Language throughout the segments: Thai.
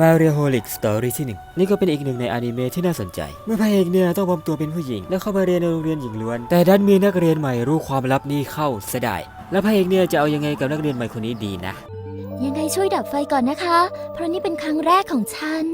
มาเรียโฮลิกสตอรี่ที่หนึ่งนี่ก็เป็นอีกหนึ่งในอนิเมะที่น่าสนใจ เมื่อพระเอกเนี่ยต้องปลอมตัวเป็นผู้หญิง แล้วเข้ามาเรียนในโรงเรียนหญิงล้วน แต่ดันมีนักเรียนใหม่รู้ความลับนี้เข้าเสียดายแล้วพระเอกเนี่ยจะเอายังไงกับนักเรียนใหม่คนนี้ดีนะ ยังไงช่วยดับไฟก่อนนะคะ เพราะนี่เป็นครั้งแรกของฉัน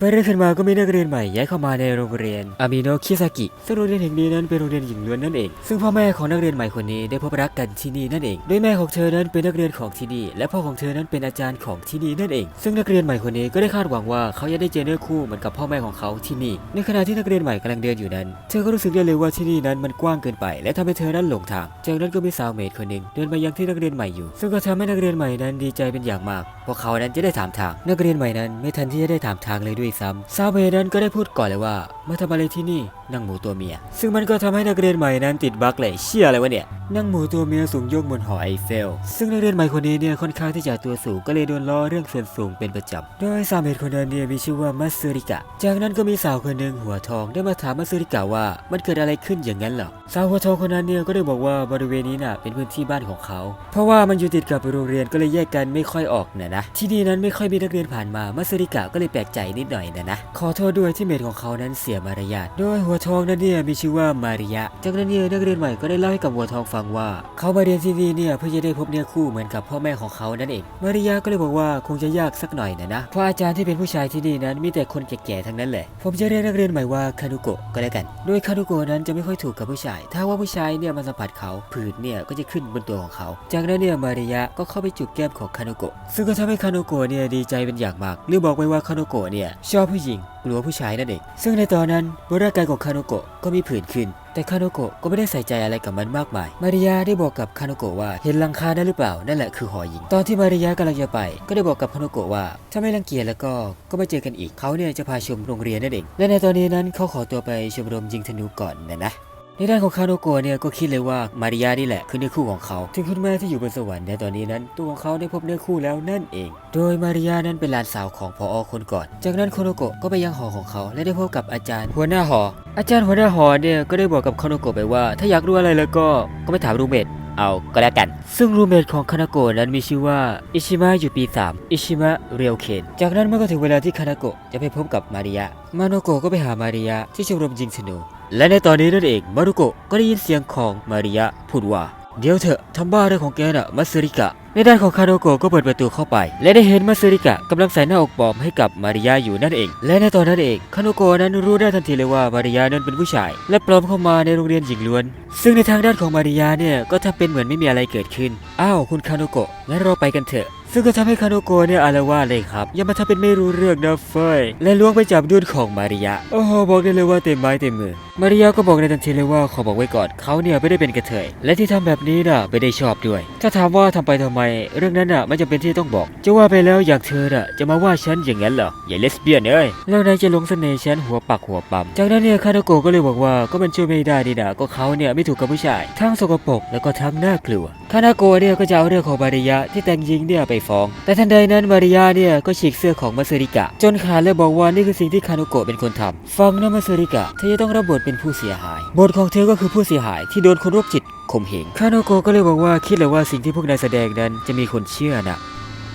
เมื่อเรื่องขึ้นมาก็มีนักเรียนใหม่ย้ายเข้ามาในโรงเรียนอามิโนคิซากิซึ่งโรงเรียนแห่งนี้นั้นเป็นโรงเรียนหญิงล้วนนั่นเอง ซึ่งพ่อแม่ของนักเรียนใหม่คนนี้ได้พบรักกันที่นี่นั่นเอง โดยแม่ของเธอนั้นเป็นนักเรียนของที่นี่ และพ่อของเธอนั้นเป็นอาจารย์ของที่นี่นั่นเอง ซึ่งนักเรียนใหม่คนนี้ก็ได้คาดหวังว่าเขาจะได้เจอเนื้อคู่เหมือนกับพ่อแม่ของเขาที่นี่ ในขณะที่นักเรียนใหม่กำลังเดินอยู่นั้น เธอก็รู้สึกได้เลยว่าที่นี่นั้นมันกว้างเกินไป และทำให้เธอนั้นหลงทาง จากนั้นก็มีสาวเมดคนหนึ่งเดินมายังที่นักเรียนใหม่อยู่ ซึ่งก็ทำให้นักเรียนใหม่นั้นดีใจเป็นอย่างมากเพราะเขานั้นจะได้ถามทาง นักเรียนใหม่นั้นไม่ทันที่จะได้ถามทางเลยด้วยซ้ำซาวเมดนั้นก็ได้พูดก่อนเลยว่า มาทำอะไรที่นี่นั่งหมูตัวเมีย ซึ่งมันก็ทำให้นักเรียนใหม่นั้นติดบั๊กเลยเชื่ออะไรวะเนี่ยนั่งหมูตัวเมียสูงยกบนหอไอเฟล ซึ่งนักเรียนใหม่คนนี้เนี่ยค่อนข้างที่จะตัวสูงก็เลยโดนล้อเรื่องส่วนสูงเป็นประจำโดยสาวเมดคนนั้นเนี่ยมีชื่อว่ามัตสึริกะ จากนั้นก็มีสาวคนหนึ่งหัวทองได้มาถามมัตสึริกะว่ามันเกิดอะไรขึ้นอย่างนั้นหรอสาวหัวทองคนนั้นเนี่ยก็ได้บอกว่าบริเวณนี้น่ะเป็นพื้นที่บ้านของเขา เพราะว่ามันอยู่ติดกับโรงเรียนก็เลยแยกกันไม่ค่อยออกนะนะที่นี่นั้นไม่ค่อยมีนักเรียนผ่านมามัตสึริกะก็เลยแปลกใจนิดหน่อยนะนะขอโทษด้วยที่เมดของเขานั้นเสียมารยาทโดยหัวทองนั้นเนี่ยมีชื่อว่ามาริยะ จากนั้นเนี่ยนักเรียนใหม่ก็ได้เล่าให้กับหัวทองฟังว่า เขามาเรียนที่นี่เนี่ยเพื่อจะได้พบเนื้อคู่เหมือนกับพ่อแม่ของเขานั่นเองมาริยะก็เลยบอกว่าคงจะยากสักหน่อยนะนะเพราะอาจารย์ที่เป็นผู้ชายที่นี่นั้นมีแต่คนแก่ๆทั้งนั้นแหละผมจะเรียกนักเรียนใหม่ว่าคานุโกะก็แล้วกัน โดยคานุโกะนั้นจะไม่ค่อยถูกกับผู้ชาย ถ้าว่าผู้ชายเนี่ยมาสัมผัสเขาผื่นเนี่ยก็จะขึ้นบนตัวของเขา จากนั้นเนี่ยมาริยะก็เข้าไปจูบแก้มของคานุโกะซึ่งก็ทำให้คานุโกะเนี่ยดีใจเป็นอย่างมากหรือบอกไว้ว่าคานุโกะเนี่ยชอบผู้หญิงกลัวผู้ชายนั่นเอง ซึ่งในตอนนั้นบนร่างกายของคานุโกะก็มีผื่นขึ้น แต่คาโนโกะก็ไม่ได้ใส่ใจอะไรกับมันมากมาย มาริยาได้บอกกับคาโนโกะว่าเห็นลังคาได้หรือเปล่า นั่นแหละคือหอหญิง ตอนที่มาริยากำลังจะไป ก็ได้บอกกับคาโนโกะว่า ถ้าไม่รังเกียจแล้วก็ ก็มาเจอกันอีก เขาเนี่ยจะพาชมโรงเรียนนั่นเอง และในตอนนี้นั้นเขาขอตัวไปชมรมยิงธนูก่อนนะนะ ในด้านของคาโนโกะเนี่ยก็คิดเลยว่ามาริยานี่แหละคือเนื้อคู่ของเขาถึงคุณแม่ที่อยู่บนสวรรค์ในตอนนี้นั้น ตัวของเขาได้พบเนื้อคู่แล้วนั่นเอง โดยมาริยานั้นเป็นหลานสาวของพออคนก่อน จากนั้นคาโนโกะก็ไปยังหอของเขาและได้พบกับอาจารย์หัวหน้าหอ อาจารย์หัวหน้าหอเนี่ยก็ได้บอกกับคาโนโกะไปว่า ถ้าอยากรู้อะไรแล้วก็ก็ไปถามรูเมทเอาก็แล้วกัน ซึ่งรูเมทของคานาโกะนั้นมีชื่อว่า อิชิมะอยู่ปี 3 อิชิมะเรียวเคนจากนั้นเมื่อก็ถึงเวลาที่คานาโกะจะไปพบกับมาริยะ มาโนโกะก็ไปหามาริยะที่ชมรมยิงธนู และในตอนนี้นั่นเองมารุโกะก็ได้ยินเสียงของมาริยะพูดว่า เดี๋ยวเถอะทำบ้าอะไรของแกน่ะมัสริกะ ในด้านของคาโนโกะก็เปิดประตูเข้าไป และได้เห็นมัสริกะกำลังใส่หน้าอกปลอมให้กับมาริยะอยู่นั่นเอง และในตอนนั้นเองคาโนโกะนั้นรู้ได้ทันทีเลยว่ามาริยะนั้นเป็นผู้ชาย และปลอมเข้ามาในโรงเรียนหญิงล้วน ซึ่งในทางด้านของมาริยะเนี่ยก็ทำเป็นเหมือนไม่มีอะไรเกิดขึ้นอ้าวคุณคาโนโกะงั้นเราไปกันเถอะ ซึ่งก็ทำให้คาโนโกะเนี่ยอาละวาดเลยครับย่ามาทำเป็นไม่รู้เรื่องนะเฟยและล้วงไปจับดุนของมาริยะโอ้โหบอกได้เลยว่าเต็มไม้เต็มมือ มาริยะก็บอกในทันทีเลยว่าขอบอกไว้ก่อนเขาเนี่ยไม่ได้เป็นกระเทยและที่ทำแบบนี้น่ะไม่ได้ชอบด้วย ถ้าถามว่าทำไปทำไม เรื่องนั้นน่ะไม่จำเป็นที่ต้องบอก จะว่าไปแล้วอย่างเธอน่ะจะมาว่าฉันอย่างนั้นเหรออย่าเลสเบี้ยนเอ้ยแล้วนายจะลงเสน่ห์ฉันหัวปักหัวปั๊มจากนั้นเนี่ยคาโนโกะก็เลยบอกว่าก็มันช่วยไม่ได้นี่นะก็เขาเนี่ยไม่ถูกกับผู้ชายทั้งสกปรกแล้วก็ทั้งน่ากลัวคานโกะเนี่ยก็จะเอาเรื่องของมาริยะที่แต่งหญิงเนี่ยไปฟ้อง แต่ทันใดนั้นมาริยาเนี่ยก็ฉีกเสื้อของมาซึริกะ จนขาดและบอกว่านี่คือสิ่งที่คาโนโกะเป็นคนทำฟังนะมาซึริกะ เธอจะต้องรับบทเป็นผู้เสียหาย บทของเธอก็คือผู้เสียหายที่โดนคนโรคจิตข่มเหง คาโนโกะก็เลยบอกว่าคิดเลยว่าสิ่งที่พวกนายแสดงนั้นจะมีคนเชื่อนะ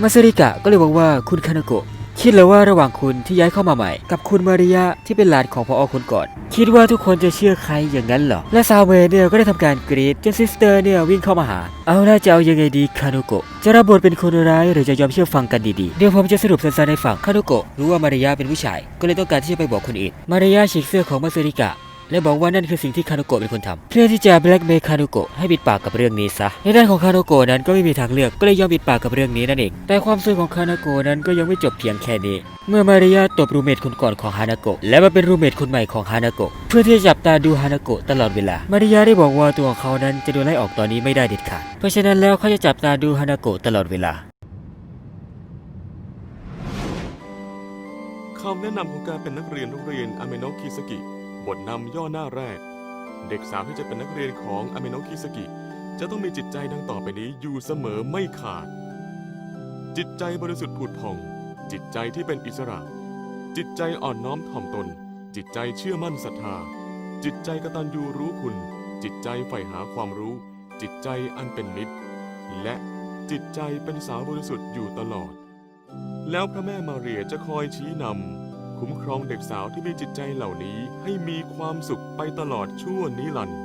มาซึริกะก็เลยบอกว่าคุณคานุโกะ คิดเลยว่าระหว่างคุณที่ย้ายเข้ามาใหม่ กับคุณมาริยะที่เป็นหลานของพออคนก่อน คิดว่าทุกคนจะเชื่อใครอย่างนั้นเหรอ และซาเวเนี่ยก็ได้ทำการกรีดจนซิสเตอร์เนี่ยวิ่งเข้ามาหา เอาล่ะจะเอายังไงดีคานุโกะ จะรับบทเป็นคนร้ายหรือจะยอมเชื่อฟังกันดีๆ เดี๋ยวผมจะสรุปสั้นๆในฝั่งคานุโกะรู้ว่ามาริยะเป็นผู้ชาย ก็เลยต้องการที่จะไปบอกคนอื่น มาริยะฉีกเสื้อของมาซึริกะ และบอกว่านั่นคือสิ่งที่คานุโกะเป็นคนทำเพื่อที่จะแบล็กเมย์คานุโกะให้ปิดปากกับเรื่องนี้ซะในด้านของคานุโกะนั้นก็ไม่มีทางเลือกก็เลยยอมปิดปากกับเรื่องนี้นั่นเอง แต่ความซวยของคานโกะนั้นก็ยังไม่จบเพียงแค่นี้ เมื่อมาริยาตบรูเมทคนก่อนของฮานาโกะและมาเป็นรูเมทคนใหม่ของฮานาโกะเพื่อที่จะจับตาดูฮานาโกะตลอดเวลา มาริยาได้บอกว่าตัวของเขานั้นจะโดนไล่ออกตอนนี้ไม่ได้เด็ดขาด เพราะฉะนั้นแล้วเขาจะจับตาดูฮานาโกะตลอดเวลาคำแนะนำของการเป็นนักเรียนโรงเรียนอเมโนะคิสกิ บทนำย่อหน้าแรก เด็กสาวที่จะเป็นนักเรียนของอเมโนะคิสกิ จะต้องมีจิตใจดังต่อไปนี้อยู่เสมอไม่ขาด จิตใจบริสุทธิ์ผุดผ่อง จิตใจที่เป็นอิสระ จิตใจอ่อนน้อมถ่อมตน จิตใจเชื่อมั่นศรัทธา จิตใจกตัญญูรู้คุณ จิตใจใฝ่หาความรู้ จิตใจอันเป็นมิตร และจิตใจเป็นสาวบริสุทธิ์อยู่ตลอด แล้วพระแม่มาเรียจะคอยชี้นำ คุ้มครองเด็กสาวที่มีจิตใจเหล่านี้ให้มีความสุขไปตลอดชั่วนิรันดร์